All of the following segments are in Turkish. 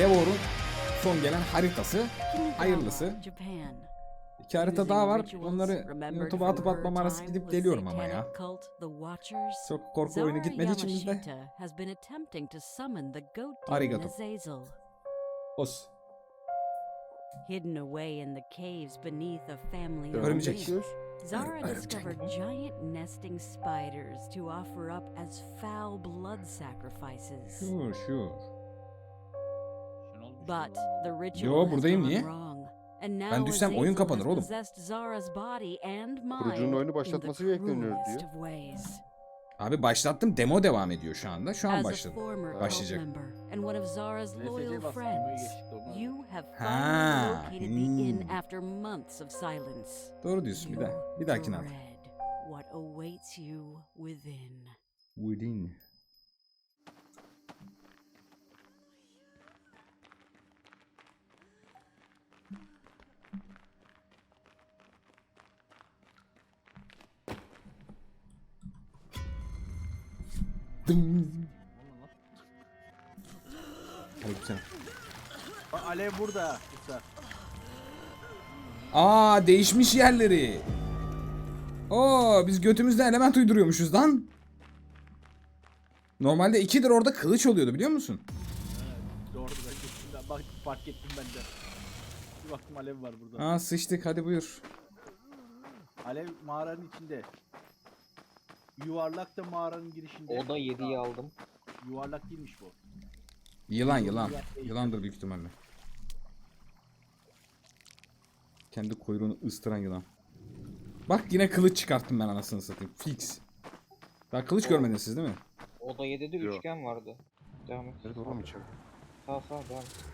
Devor'un son gelen haritası. Hayırlısı. İki harita daha var. Onları YouTube'a atıp atmam arası gidip geliyorum ama ya. Çok korku oyunu gitmediği için bizde. Arigato. Os. Hidden away in the caves beneath a family Örümcek. Zara discovered giant nesting spiders to offer up as foul blood sacrifices. Sure sure. But the ritual Yo, buradayım, niye? wrong. And now Ben düşsem oyun kapanır oğlum. possessed Zara's body and mind Kurucunun oyunu in başlatması the bekleniyor diyor. Abi başlattım. Demo devam ediyor şu anda. Şu an başladı. Başlayacak. Ha, hmm. Doğru diyorsun. Bir daha. Bir dahakine at. within. Aleykümselam. Bak Alev burada. Usta. Aa değişmiş yerleri. Oo biz götümüzde element uyduruyormuşuz lan. Normalde ikidir orada kılıç oluyordu biliyor musun? Doğru ben geçtim. Bak fark ettim ben de. Bir baktım alev var burada. Aa sıçtık hadi buyur. Alev mağaranın içinde. Yuvarlak da mağaranın girişinde. O da 7'yi aldım. Yuvarlak değilmiş bu. Yılan yılan. Yılandır büyük ihtimalle. Kendi kuyruğunu ıstıran yılan. Bak yine kılıç çıkarttım ben anasını satayım. Fix. Daha kılıç görmediniz siz değil mi? O da 7'de Yok. üçgen vardı. Devam et. Nerede oğlum içeri? Sağ sağ devam et.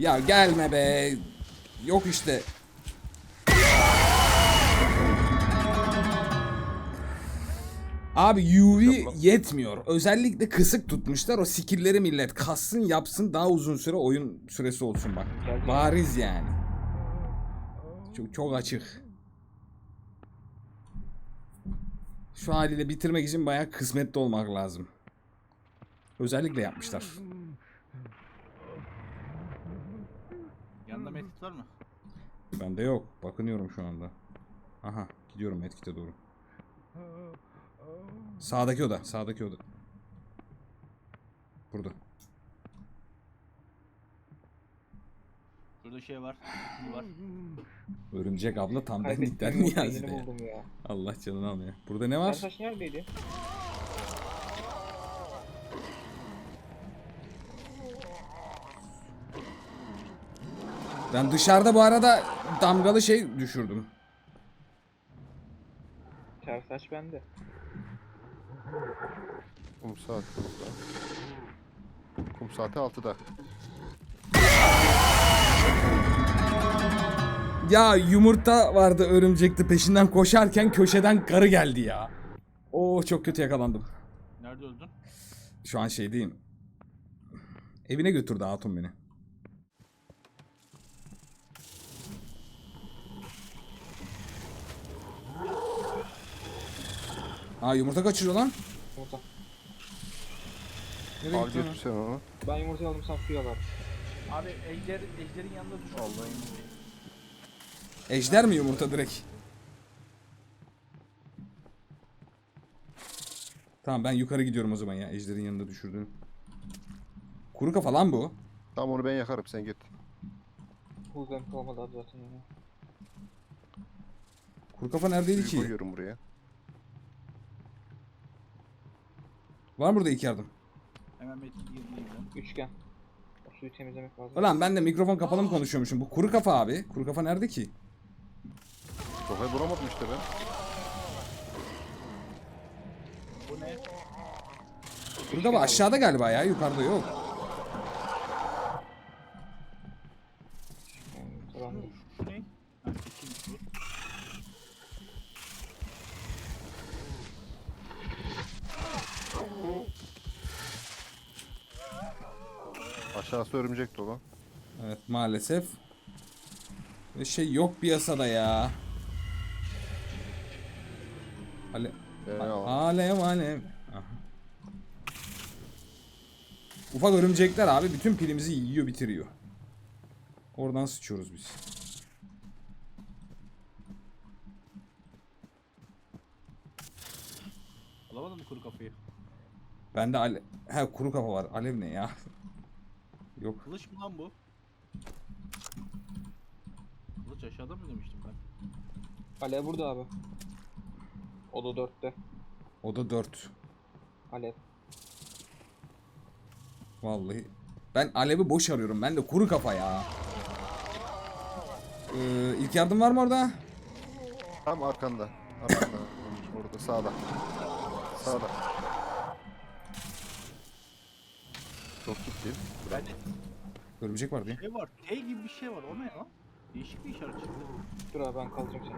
Ya gelme be. Yok işte. Abi UV yetmiyor. Özellikle kısık tutmuşlar. O skill'leri millet kassın yapsın daha uzun süre oyun süresi olsun bak. Bariz yani. Çok, çok açık. Şu haliyle bitirmek için bayağı kısmetli olmak lazım. Özellikle yapmışlar. Yanında medkit var mı? Bende yok. Bakınıyorum şu anda. Aha gidiyorum etkite doğru. Sağdaki oda. Sağdaki oda. Burada. Şurada şey var. Bir var. Örümcek abla tam Kaybettiğim yumurtayı Niyazi yeni ya. buldum ya. Allah canını almıyor. Burada ne var? Sertaç neredeydi? Ben dışarıda bu arada damgalı şey düşürdüm. Sertaç bende. Kum saat burada. Kum saati 6'da. Ya yumurta vardı örümcekti peşinden koşarken köşeden karı geldi ya. Oo çok kötü yakalandım. Nerede öldün? Şu an şey diyeyim. Evine götürdü hatun beni. Aa yumurta kaçırıyor lan. Yumurta. Nereye Al gitti lan? götür sen onu. Ben yumurtayı aldım sen suyu al abi. Abi ejder, ejderin yanında dur. Allah'ım. Ejder mi yumurta direkt? Tamam ben yukarı gidiyorum o zaman ya. Ejder'in yanında düşürdüğüm. Kuru kafa lan bu. Tamam onu ben yakarım sen git. Hulgam kalmadı abi zaten ya. Kuru kafa neredeydi Suyu ki? koyuyorum buraya. Var mı burada iki yardım? Hemen medkit ben. Üçgen. O suyu temizlemek lazım. Ulan ben de mikrofon kapalı mı konuşuyormuşum? Bu kuru kafa abi. Kuru kafa nerede ki? Sokayı bulamadım işte ben. Bu ne? Kuru kafa aşağıda galiba ya. Yukarıda yok. Aşağısı örümcek dolu. Evet maalesef. Ve şey yok piyasada ya. Ale al. alev alev. Aha. Ufak örümcekler abi bütün pilimizi yiyor bitiriyor. Oradan sıçıyoruz biz. Alamadın mı kuru kafayı? Bende ale... He kuru kafa var. Alev ne ya? Yok. Kılıç mı lan bu? Kılıç aşağıda mı demiştim ben? Alev burada abi. O da dörtte. O da 4. Alev. Vallahi. Ben alevi boş arıyorum. Ben de kuru kafa ya. Ee, ilk yardım var mı orada? Tam arkanda. Arkanda. Orada sağda. Sağda. Çok gitti. Ben Örümcek var diye. şey var. T gibi bir şey var. O ne lan? Değişik bir işaret çıktı. Dur abi ben kaldıracağım seni.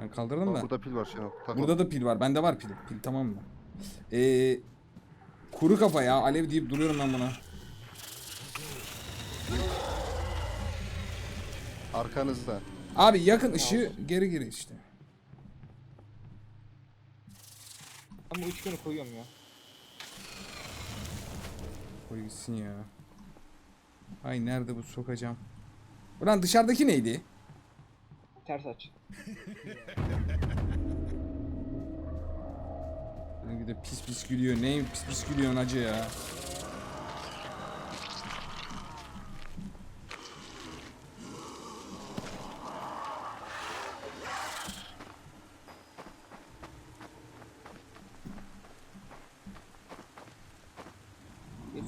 Ben kaldırdım da. burada pil var Şenol. Burada da pil var. Bende var pil. Pil tamam mı? Ee, kuru kafa ya. Alev deyip duruyorum ben buna. Arkanızda. Abi yakın ışığı geri geri işte. Ben bu üçgeni koyuyorum ya. Koy gitsin ya. Ay nerede bu sokacağım. Ulan dışarıdaki neydi? Ters aç. Bir de pis pis gülüyor. Ne pis pis gülüyorsun acı ya.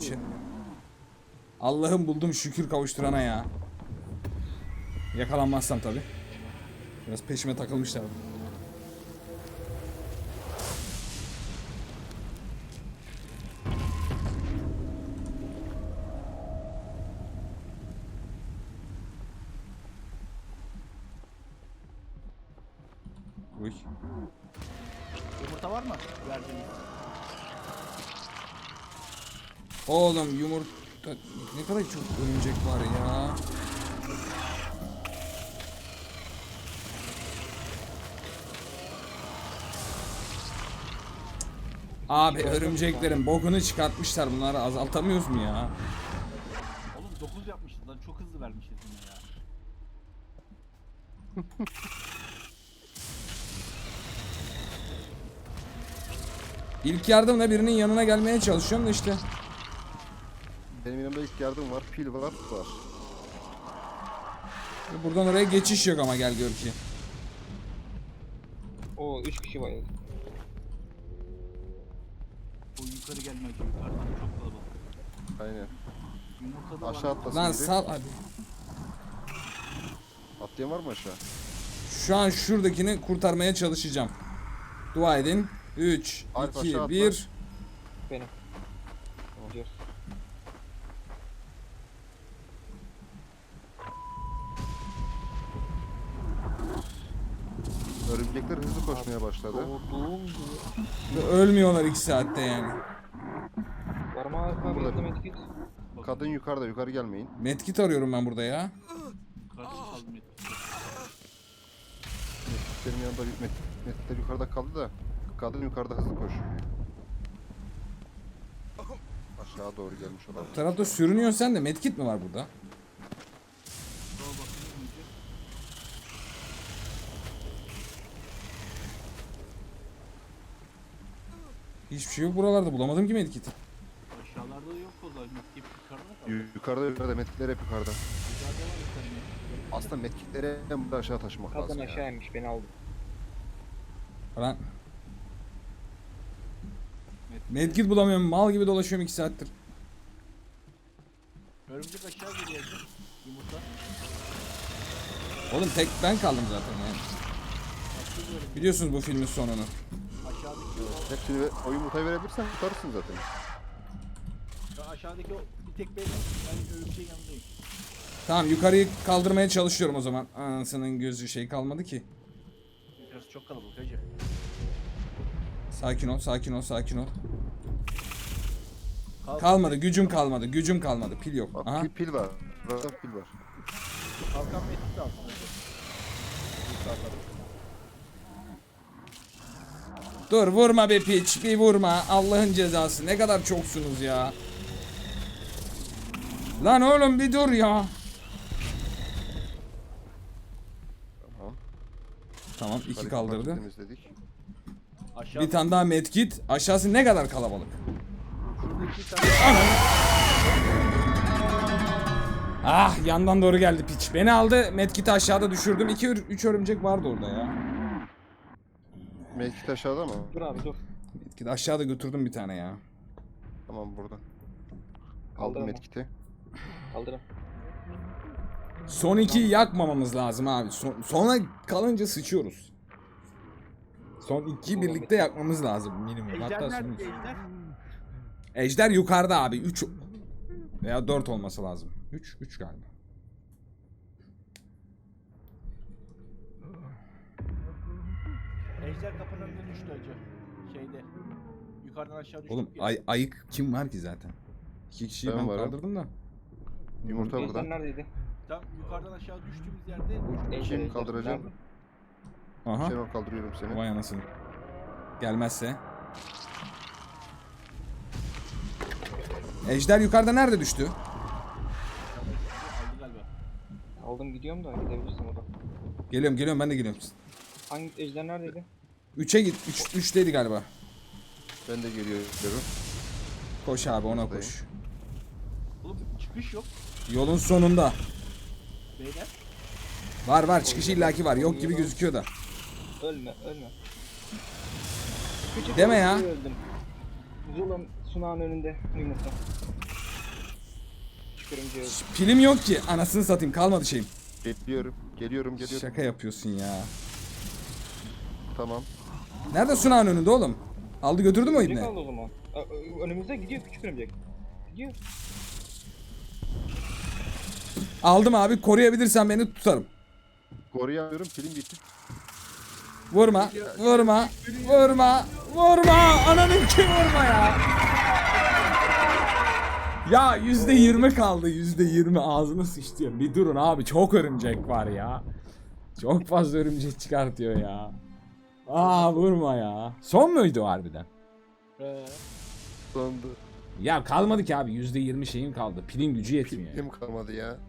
Geliyor. Allah'ım buldum şükür kavuşturana ya. Yakalanmazsam tabi. Biraz peşime takılmışlar. Uy. Yumurta var mı? Verdiğiniz. Oğlum yumurta ne kadar çok örümcek var ya. Abi örümceklerin bokunu çıkartmışlar bunları azaltamıyoruz mu ya? Oğlum 9 yapmışız lan. Çok hızlı vermişiz yine ya. İlk yardımla birinin yanına gelmeye çalışıyorum da işte. Benim yanımda ilk yardım var. Pil var. Var. Buradan oraya geçiş yok ama gel gör ki. Oo 3 kişi var. O yukarı gelmez. Yukarıdan çok kalabalık. Aynen. Yumurta da var. Aşağı atlasın Lan biri. sal hadi. Atlayan var mı aşağı? Şu an şuradakini kurtarmaya çalışacağım. Dua edin. 3, Alp 2, aşağı atla. 1. Benim. Gidiyoruz. Örümcekler hızlı koşmaya başladı. Ölmüyorlar 2 saatte yani. Burada. Kadın yukarıda. Yukarı gelmeyin. Medkit arıyorum ben burada ya. Benim yanımda bir met metler yukarıda kaldı da. Kadın yukarıda hızlı koş. Aşağı doğru gelmiş Bu olabilir. tarafta sürünüyor sen de medkit mi var burada? Hiçbir şey yok buralarda bulamadım ki medkiti. Aşağılarda yok o zaman. Metkip yukarıda kaldı. Yu- Yukarıda yukarıda metkitler hep yukarıda. Yukarıda var tane. Aslında metkitleri hem burada aşağı taşımak Kadın lazım aşağı ya. inmiş beni aldı. Lan. Medkit bulamıyorum. Mal gibi dolaşıyorum 2 saattir. Örümcek aşağı geliyor. Yumurta. Oğlum tek ben kaldım zaten yani. Biliyorsunuz bu filmin sonunu. Hepsini ve- o yumurtayı verebilirsen kurtarırsın zaten. o, aşağıdaki o bir tek benim. Ben örümceğin yanındayım. Tamam yukarıyı kaldırmaya çalışıyorum o zaman. Anasının gözü şey kalmadı ki. Yukarısı çok kalabalık hacı. Sakin ol, sakin ol, sakin ol. Kalk, Kalmadı, gücüm kalmadı, gücüm kalmadı. Pil yok. Bak Aha. pil, pil var. Burada pil var. kalkan alsın hacı. Dur vurma be piç, bir vurma. Allah'ın cezası. Ne kadar çoksunuz ya. Lan oğlum bir dur ya. Tamam. Tamam iki kaldırdı. Aşağı Bir tane daha medkit. Aşağısı ne kadar kalabalık. Ah yandan doğru geldi piç. Beni aldı medkiti aşağıda düşürdüm. 2 3 örümcek vardı orada ya. Mekit aşağıda mı? Dur abi dur. Medkit aşağıda götürdüm bir tane ya. Tamam burada. Aldım ama. metkiti. Kaldırın. Son 2'yi yakmamamız lazım abi. Son, sona kalınca sıçıyoruz. Son 2'yi birlikte yakmamız lazım minimum. Ejder Hatta son nerede iki. ejder? Ejder yukarıda abi. 3 veya 4 olması lazım. 3 3 galiba. Ejder kapının önünde düştü acı. Şeyde. Yukarıdan aşağı düştü. Oğlum ay, ayık kim var ki zaten? İki kişiyi Ben ben, varım. kaldırdım da. Yumurta Ejder burada. neredeydi? Tam yukarıdan aşağı düştüğümüz yerde Ejder, Kim ejder. kaldıracağım? Nerede? Aha. Şenol kaldırıyorum seni. Vay anasını. Gelmezse. Ejder yukarıda nerede düştü? aldı galiba. Aldım gidiyorum da gidebilirsin o da. Geliyorum geliyorum ben de geliyorum. Hangi ejder neredeydi? 3'e git. 3 3 dedi galiba. Ben de geliyorum. Koş abi ona Buradayım. koş. Oğlum çıkış yok. Yolun sonunda. Beyler. Var var çıkışı illaki var. Yok gibi gözüküyor da. Ölme ölme. Küçük Deme ya. Öldüm. Zula'nın sunağın önünde yumurta. Çıkırımcı öldü. Pilim yok ki. Anasını satayım kalmadı şeyim. Geliyorum. Geliyorum geliyorum. Şaka yapıyorsun ya. Tamam. Nerede sunağın önünde oğlum? Aldı götürdü mü o ibne? aldı o zaman. Ö- Önümüzde gidiyor küçük örümcek. Gidiyor. Aldım abi koruyabilirsen beni tutarım. Koruyamıyorum. Pilim bitti. Vurma, vurma, vurma, vurma. Ananın ki vurma ya. Ya yüzde yirmi kaldı yüzde yirmi ağzına sıçtıyor. Bir durun abi çok örümcek var ya. Çok fazla örümcek çıkartıyor ya. Aa vurma ya. Son muydu harbiden? Ee, Sonunda. Ya kalmadı ki abi yüzde yirmi şeyim kaldı. Pilin gücü yetmiyor. Pilim kalmadı ya.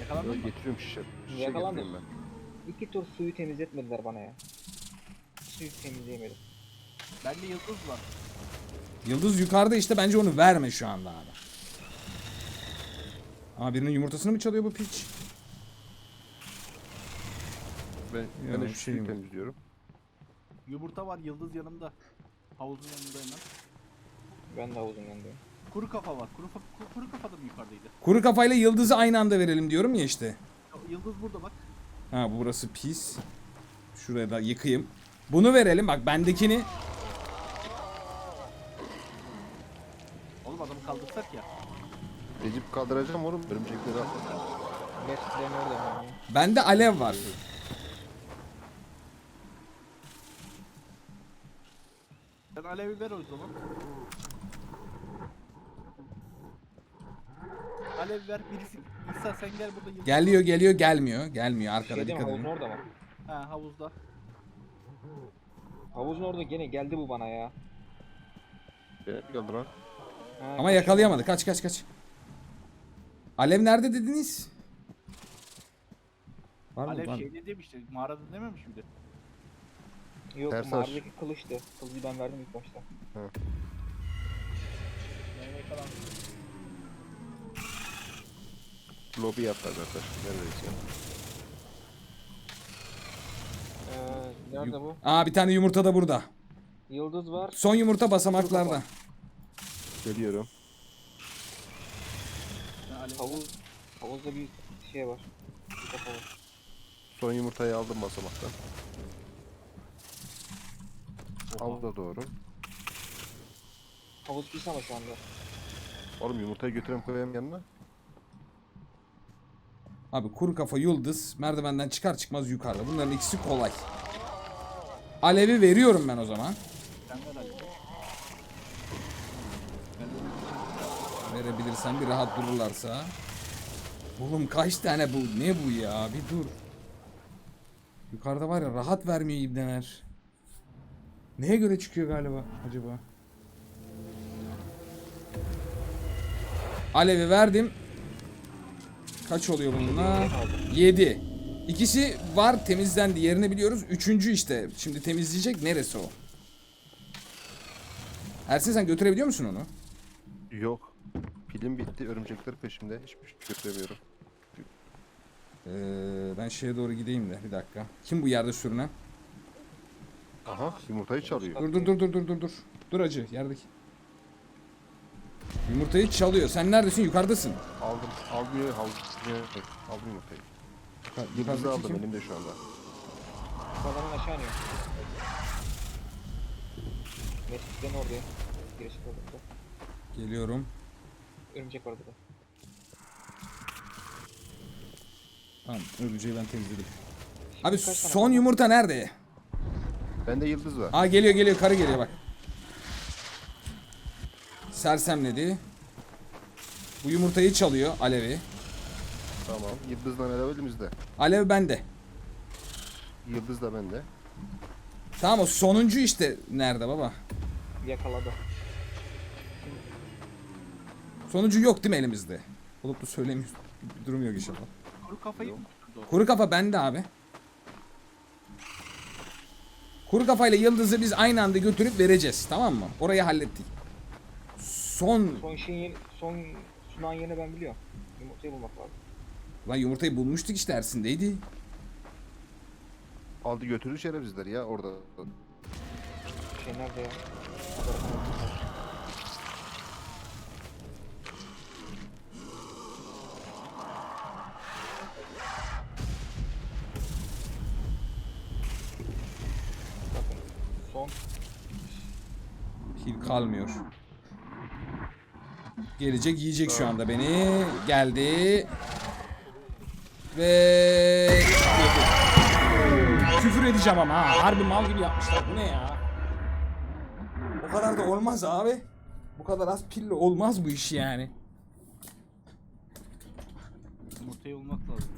yakalandın Böyle mı? getiriyorum şişe. Şişe Yakalandım. getiriyorum ben. İki tur suyu temizletmediler bana ya. Suyu temizleyemedim. Bende yıldız var. Yıldız yukarıda işte bence onu verme şu anda abi. Aa birinin yumurtasını mı çalıyor bu piç? Ben, Ya, ben de bir şu şey temizliyorum. Yumurta var yıldız yanımda. Havuzun yanında hemen. Ben de havuzun yanındayım. Kuru kafa var. Kuru, fa- kuru kafa da mı yukarıdaydı? Kuru kafayla yıldızı aynı anda verelim diyorum ya işte. Yıldız burada bak. Ha bu burası pis. Şuraya da yıkayım. Bunu verelim bak bendekini. Oğlum adamı kaldırsak ya. Recep kaldıracağım oğlum. Örümcekleri al. Bende alev var. Sen alevi ver o zaman. Alev ver birisi. İsa sen gel burada yıldız. Geliyor geliyor gelmiyor. Gelmiyor arkada Şeyde mi dikkat havuzun edin. orada mı? Ha havuzda. Havuzun orada gene geldi bu bana ya. Gel geldi lan. Ha, Ama yakalayamadı. Kaç kaç kaç. Alev nerede dediniz? Var mı? Alev Var. şeyde demişti. Mağarada dememiş miydi? Yok Ters aç. mağaradaki kılıçtı. Kılıcı ben verdim ilk başta. Ben yakalandım. Lobi yaptı arkadaşlar. Neredeyiz ya? Ee, nerede bu? Aa bir tane yumurta da burada. Yıldız var. Son yumurta basamaklarda. Geliyorum. Havuz. Havuzda bir şey var. Bir kafa var. Son yumurtayı aldım basamaktan. Havuza doğru. Havuz pis ama şu anda. Oğlum yumurtayı götüreyim koyayım yanına. Abi kuru kafa yıldız merdivenden çıkar çıkmaz yukarıda. Bunların ikisi kolay. Alevi veriyorum ben o zaman. Verebilirsen bir rahat dururlarsa. Oğlum kaç tane bu? Ne bu ya? Bir dur. Yukarıda var ya rahat vermiyor ibneler. Neye göre çıkıyor galiba acaba? Alevi verdim. Kaç oluyor bununla? 7. İkisi var temizlendi yerini biliyoruz. Üçüncü işte. Şimdi temizleyecek neresi o? Ersin sen götürebiliyor musun onu? Yok. Pilim bitti. Örümcekler peşimde. Hiçbir şey götüremiyorum. Ee, ben şeye doğru gideyim de bir dakika. Kim bu yerde sürünen? Aha yumurtayı çalıyor. Dur dur dur dur dur dur dur. Dur acı yerdeki. Yumurtayı çalıyor. Sen neredesin? Yukarıdasın. Aldım. Aldım. Aldım. Aldım yumurtayı. Yukarı- Yıldızı Yukarıdaki aldım kim? elimde şu anda. Kafadan aşağı iniyor. Mesut'ten orada. Girişik orada. Geliyorum. Örümcek var burada. Tamam örümceği ben temizledim. Abi kaç tane son var? yumurta nerede? Bende yıldız var. Aa geliyor geliyor karı geliyor bak. Sersemledi. Bu yumurtayı çalıyor Alevi. Tamam. Yıldızla beraber elimizde. Alev bende. Yıldız da bende. Tamam o sonuncu işte nerede baba? Yakaladı. Sonuncu yok değil mi elimizde? Olup da söylemiyor. Bir durum yok inşallah. Kuru kafayı? Kuru kafa bende abi. Kuru kafayla yıldızı biz aynı anda götürüp vereceğiz. Tamam mı? Orayı hallettik. Son... Son şeyin son sunan yerini ben biliyorum. Yumurtayı bulmak lazım. Lan yumurtayı bulmuştuk işte Ersin'deydi. Aldı götürdü şerefsizler ya orada. Şey nerede ya? Haber kanalında. Bakın son Pil kalmıyor. Gelecek yiyecek şu anda beni. Geldi. Ve... Küfür edeceğim ama ha. Harbi mal gibi yapmışlar. Bu ne ya? O kadar da olmaz abi. Bu kadar az pille olmaz bu iş yani. Yumurtayı bulmak lazım.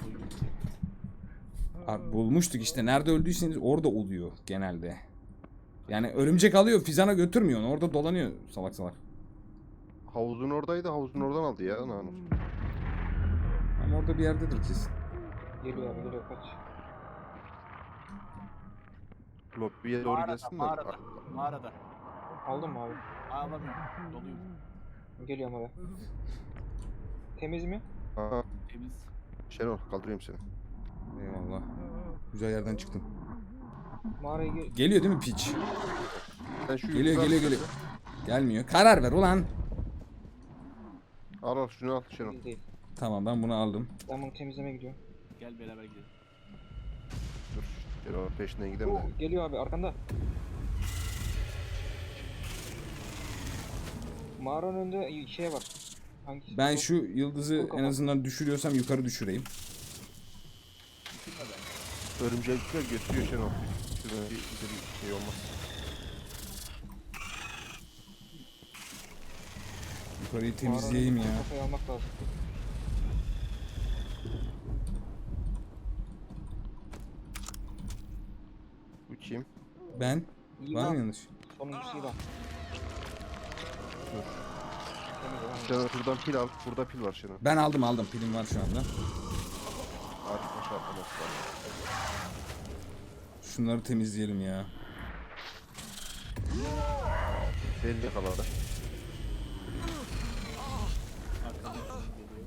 Abi bulmuştuk işte. Nerede öldüyseniz orada oluyor genelde. Yani örümcek alıyor, fizana götürmüyor onu. Orada dolanıyor salak salak. Havuzun oradaydı. Havuzun oradan aldı ya. Ana. Ama orada bir yerdedir kesin. geliyor abi geliyor kaç. Lobby'ye doğru Mağarada, gelsin de. mağarada. Mağarada. Aldın mı abi? Ağlamıyorum. Doluyum. Geliyorum abi. Temiz mi? Aha. Temiz. Şenol kaldırıyorum seni. Eyvallah. Güzel yerden çıktım. Mağaraya gir. Geliyor değil mi piç? Sen şu Geliyor geliyor geliyor. Gelmiyor. Karar ver ulan. Al al şunu al değil. Tamam ben bunu aldım. Ben bunu temizlemeye gidiyorum. Gel beraber gidelim. Dur. Şenol peşinden gidelim de. Oo, geliyor abi arkanda. Mağaranın önünde şey var. Hangisi? Ben Bu- şu yıldızı en azından düşürüyorsam yukarı düşüreyim. Örümcekler götürüyor Şenol. Şuradan bir, bir şey olmaz. Yukarıyı temizleyeyim ya. Kafayı almak lazım. Bu kim? Ben? İyi Var mı yanlış? Sonuncusu iyi bak. Dur. Şenol şuradan pil al. Burada pil var Şenol. Ben aldım aldım. Pilim var şu anda. Artık aşağı atlaması lazım. Şunları temizleyelim ya. Arkadan geliyor.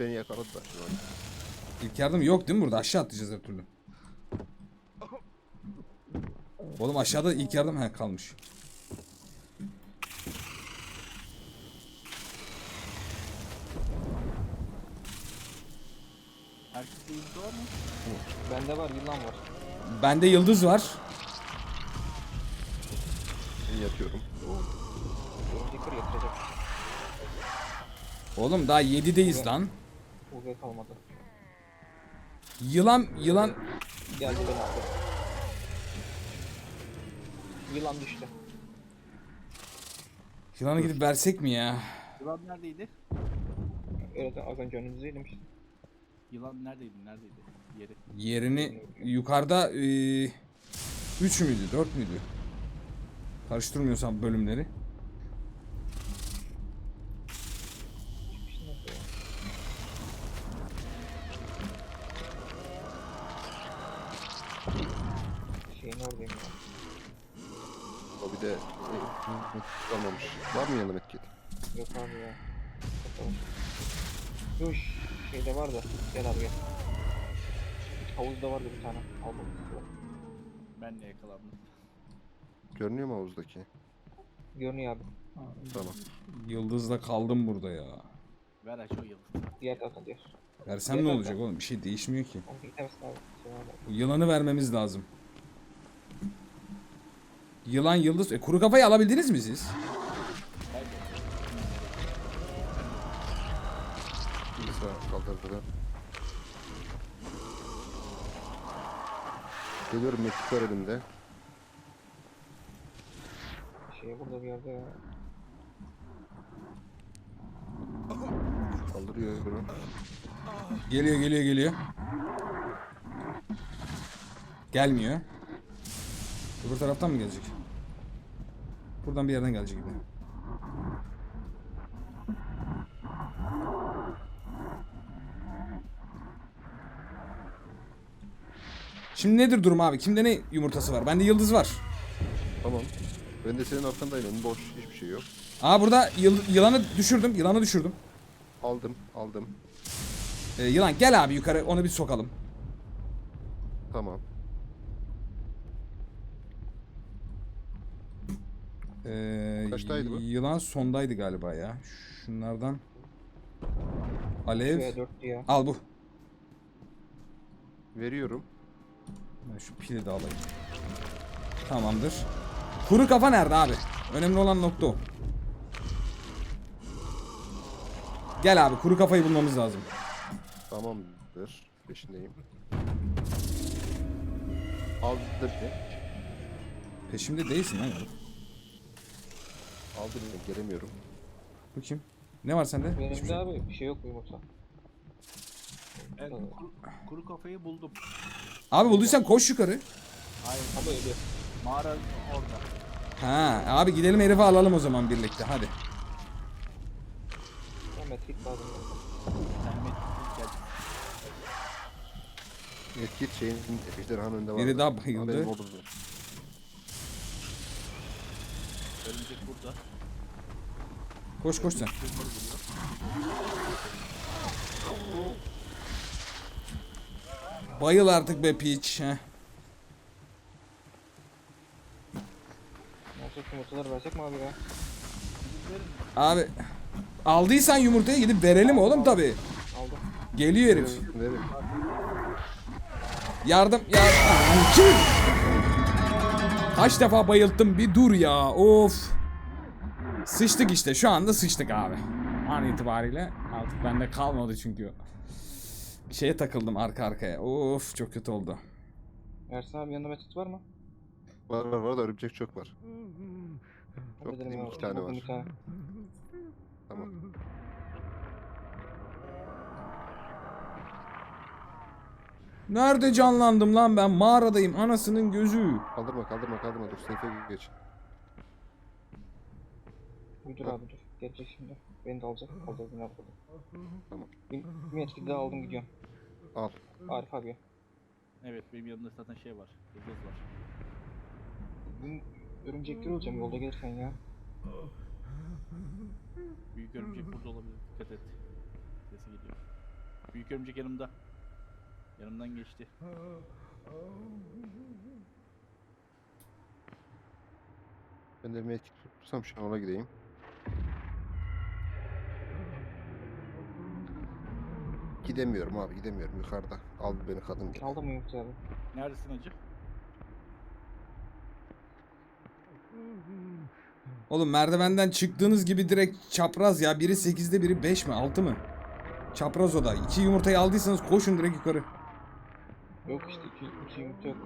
Beni yakaladı da Şenol. İlk yardım yok değil mi burada? Aşağı atlayacağız her türlü. Oğlum aşağıda ilk yardım he kalmış. Herkeste yumurta var mı? Bende var yılan var. Bende yıldız var. Yatıyorum. Örümcekleri yatıracak. Oğlum daha 7'deyiz lan. UV kalmadı. Yılan yılan Geldi beni aldı. Yılan düştü. yılanı gidip versek mi ya? Yılan neredeydi? Evet az önce önünüzdeydim işte. Yılan neredeydi? Neredeydi? Yeri. Yerini yukarıda 3 e, üç müydü? 4 müydü? Karıştırmıyorsam bölümleri. Şeyin oradayım ya. O bir de e. Var mı yanında medkit? Yok abi ya. Duş. Şeyde var da. Gel abi gel. Havuzda vardı bir tane. Al bakalım. Ben de yakalandım. Görünüyor mu havuzdaki? Görünüyor abi. Tamam. Yıldızla kaldım burada ya. Ver aç o yıldızı. Diğer taraftan diğer. Versem ne olacak oğlum? Bir şey değişmiyor ki. Onu gidemezsin abi. Sonra abi. Bu Yılanı vermemiz lazım. Yılan yıldız. E, kuru kafayı alabildiniz mi siz? Da. Geliyorum medkit var elimde. Şey burada bir yerde ya. Kaldırıyorum. Geliyor geliyor geliyor. Gelmiyor. Öbür taraftan mı gelecek? Buradan bir yerden gelecek gibi. Şimdi nedir durum abi? Kimde ne yumurtası var? Bende yıldız var. Tamam. Ben de senin arkandayım. Önüm boş. Hiçbir şey yok. Aa burada yıl- yılanı düşürdüm. Yılanı düşürdüm. Aldım. Aldım. Ee, yılan gel abi yukarı onu bir sokalım. Tamam. Ee, Kaçtaydı bu? Yılan sondaydı galiba ya. Şunlardan. Alev. Al bu. Veriyorum. Ben şu pili de alayım. Tamamdır. Kuru kafa nerede abi? Önemli olan nokta o. Gel abi kuru kafayı bulmamız lazım. Tamamdır. Peşindeyim. Aldı beni. Peşimde değilsin lan. Aldı beni. Gelemiyorum. Bu kim? Ne var sende? Benim Hiçbir de şey. abi bir şey yok yumurta. Ben kuru, kuru kafayı buldum. Abi bulduysan koş yukarı. Hayır Ama ölüyor. mağara orada. Ha abi gidelim herifi alalım o zaman birlikte hadi. Metrik lazım. Sen metin gel. Medkit şeyin ejderhanın önünde var. Biri daha bayıldı. Haberim oldu. Örümcek burada. Koş koş sen. Bayıl artık be piç. Heh. Nasıl yumurtaları versek mi abi ya? Abi aldıysan yumurtayı gidip verelim oğlum tabi. Aldım. Geliyor herif. Yardım yardım. Kaç defa bayılttım bir dur ya of. Sıçtık işte şu anda sıçtık abi. An itibariyle artık bende kalmadı çünkü. Şeye takıldım arka arkaya. Of çok kötü oldu. Ersin abi yanında metrik var mı? Var var var da örümcek çok var. Çok Hallederim dediğim abi. iki tane Buldum var. Bir tane. Tamam. Nerede canlandım lan ben? Mağaradayım anasının gözü. Kaldırma kaldırma kaldırma dur seyfe geç. Bir dur abi dur. Gelecek şimdi. Beni de alacak. Alacak beni alacak. Tamam. Bir, bir daha aldım gidiyorum. Al. Arif abi. Evet benim yanımda zaten şey var. Yıldız var. Bugün örümcekleri olacağım yolda gelirken ya. Büyük örümcek burada olabilir. Dikkat et. Sesi geliyor. Büyük örümcek yanımda. Yanımdan geçti. Ben de medkit tutsam şu an ona gideyim. Gidemiyorum abi gidemiyorum yukarıda. Aldı beni kadın gibi. Aldın mı abi? Neredesin acı? Oğlum merdivenden çıktığınız gibi direkt çapraz ya. Biri 8'de biri 5 mi 6 mı? Çapraz o da. İki yumurtayı aldıysanız koşun direkt yukarı. Yok işte iki, iki yumurta yok.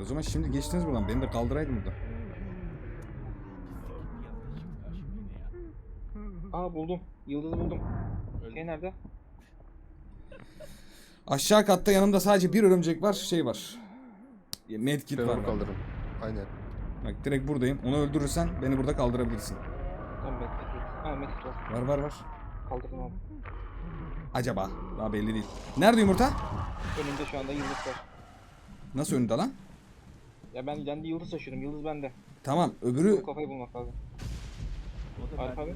O zaman şimdi geçtiniz buradan. Beni de kaldıraydın burada. Yanında çıktı karşıma yine ya. Aa buldum. Yıldızı buldum. Öyle. Şey nerede? Aşağı katta yanımda sadece bir örümcek var. Şey var. Medkit Ben var. onu kaldırırım. Aynen. Bak direkt buradayım. Onu öldürürsen beni burada kaldırabilirsin. Tamam yok. Ha metrik var. Var var var. Kaldırdım abi. Acaba? Daha belli değil. Nerede yumurta? Önümde şu anda yıldız var. Nasıl önünde lan? Ya ben kendi yıldız taşıyorum. Yıldız bende. Tamam öbürü Bu kafayı bulmak lazım. Alp belki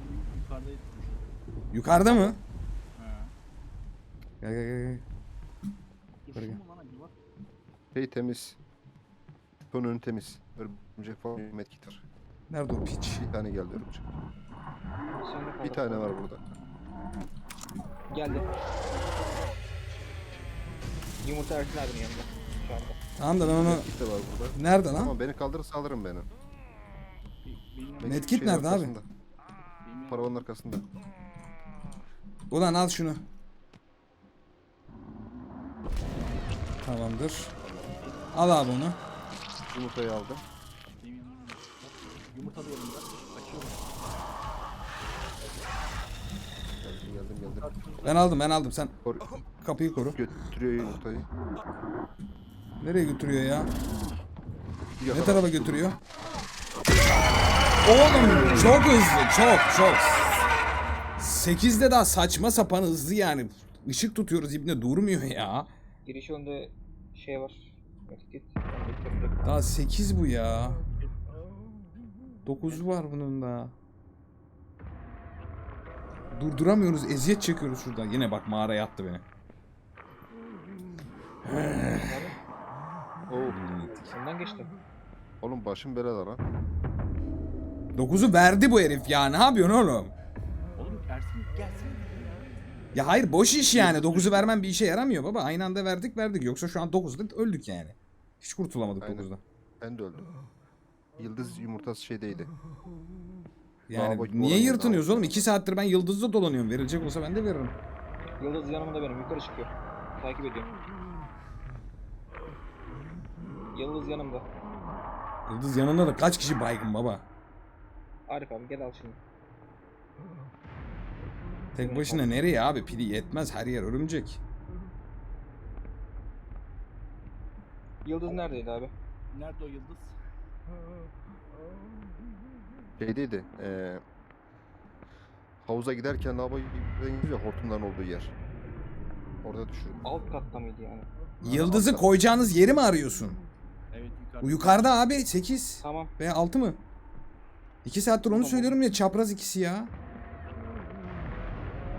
abi. yukarıdaydı. yukarıda mı? Ha. Gel gel gel. gel. Yukarı gel. mu lan acaba? Şey temiz. Son önü temiz. Örümcek falan medkit var. Nerede o piç? Bir tane geldi örümcek. Sen de Bir tane var burada. Geldi. Yumurta Ersin abinin yanında. Şu anda. Tamam da ben onu... Medkit de var burada. Nerede lan? Tamam beni kaldırırsa alırım beni. Medkit şeyin nerede abi? arkasında, bilmiyorum. Paravanın arkasında. Ulan al şunu. Tamamdır. Al abi onu. Yumurtayı aldım. Yumurta da yanında. Açıyorum. Geldim geldim geldim. Ben aldım ben aldım. Sen Kor kapıyı koru. götürüyor yumurtayı. Nereye götürüyor ya? Ne yakala. tarafa götürüyor? Oğlum çok hızlı çok çok. 8'de daha saçma sapan hızlı yani. Işık tutuyoruz ibne durmuyor ya. Giriş yolunda şey var. Daha 8 bu ya. 9 var bunun da. Durduramıyoruz eziyet çekiyoruz şuradan. Yine bak mağaraya attı beni. Oo, Senden geçtim. Oğlum başım belada lan. 9'u verdi bu herif ya ne yapıyorsun oğlum? Oğlum Ersin gelsin. Ya hayır boş iş yani 9'u vermem bir işe yaramıyor baba. Aynı anda verdik verdik yoksa şu an 9'da öldük yani. Hiç kurtulamadık Aynen. 9'da. Ben de öldüm. Yıldız yumurtası şeydeydi. Yani Daha niye yırtınıyoruz oğlum? 2 saattir ben yıldızda dolanıyorum. Verilecek olsa ben de veririm. Yıldız yanımda benim. Yukarı çıkıyor. Takip ediyorum. Yıldız yanımda. Yıldız yanında da kaç kişi baygın baba? Arif abi gel al şimdi. Tek başına nereye abi? Pili yetmez her yer örümcek. Yıldız neredeydi abi? Nerede o yıldız? Şeydeydi. Eee havuza giderken gidiyor ya hortumların olduğu yer. Orada düşürdüm. Alt katta mıydı yani? Yıldızı koyacağınız yeri mi arıyorsun? Evet yukarıda. Bu yukarıda abi 8 Tamam. veya 6 mı? 2 saattir onu Tamam. söylüyorum ya çapraz ikisi ya.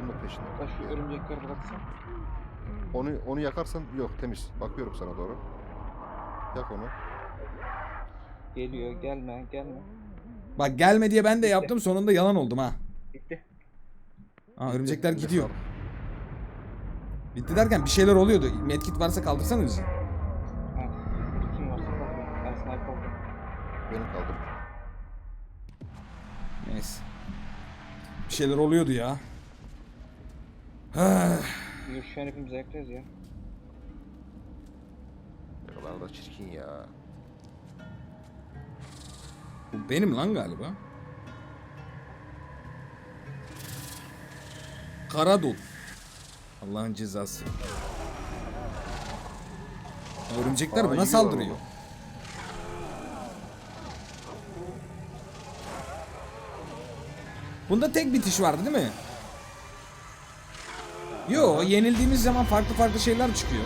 Bunun da peşinde. Ben şu örümcekleri bıraksam. Onu onu yakarsan yok temiz. Bakıyorum sana doğru. Yak onu. Geliyor gelme gelme. Bak gelme diye ben de yaptım sonunda yalan oldum ha. Bitti. Aa örümcekler gidiyor. Bitti derken bir şeyler oluyordu. Medkit varsa kaldırsana bizi. Bir şeyler oluyordu ya. Ah, Biz şu an hepimiz ayaktayız ya. Ne kadar da çirkin ya. Bu benim lan galiba. Karadul. Allah'ın cezası. Örümcekler Aa, buna yiyor saldırıyor. Bunda tek bitiş vardı değil mi? Yo, yenildiğimiz zaman farklı farklı şeyler çıkıyor.